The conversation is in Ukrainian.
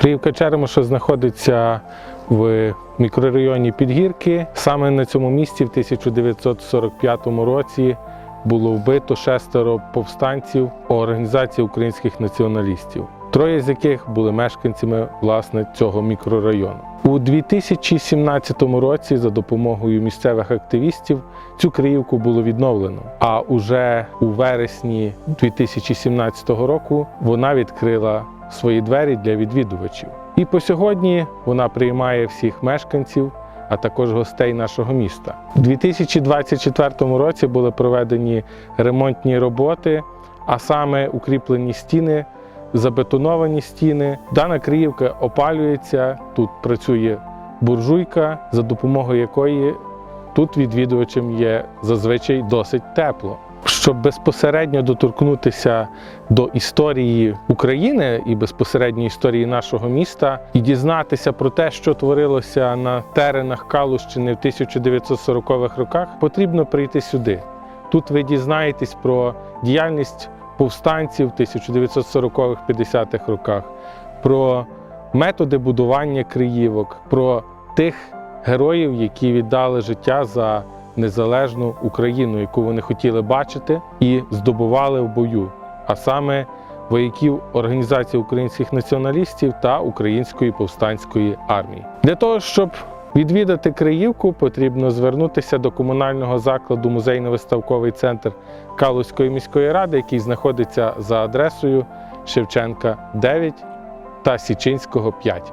Криївка Черемоша знаходиться в мікрорайоні Підгірки. Саме на цьому місці в 1945 році було вбито шестеро повстанців організації українських націоналістів, троє з яких були мешканцями власне цього мікрорайону. У 2017 році за допомогою місцевих активістів цю Криївку було відновлено. А уже у вересні 2017 року вона відкрила свої двері для відвідувачів. І по сьогодні вона приймає всіх мешканців, а також гостей нашого міста. У 2024 році були проведені ремонтні роботи, а саме укріплені стіни, забетоновані стіни. Дана Криївка опалюється. Тут працює буржуйка, за допомогою якої тут відвідувачам є зазвичай досить тепло. Щоб безпосередньо доторкнутися до історії України і безпосередньо історії нашого міста, і дізнатися про те, що творилося на теренах Калущини в 1940-х роках, потрібно прийти сюди. Тут ви дізнаєтесь про діяльність повстанців в 1940-х, 50-х роках, про методи будування криївок, про тих героїв, які віддали життя за незалежну Україну, яку вони хотіли бачити і здобували в бою, а саме вояків Організації українських націоналістів та Української повстанської армії. Для того, щоб відвідати Криївку, потрібно звернутися до комунального закладу музейно-виставковий центр Калузької міської ради, який знаходиться за адресою Шевченка 9 та Січинського 5.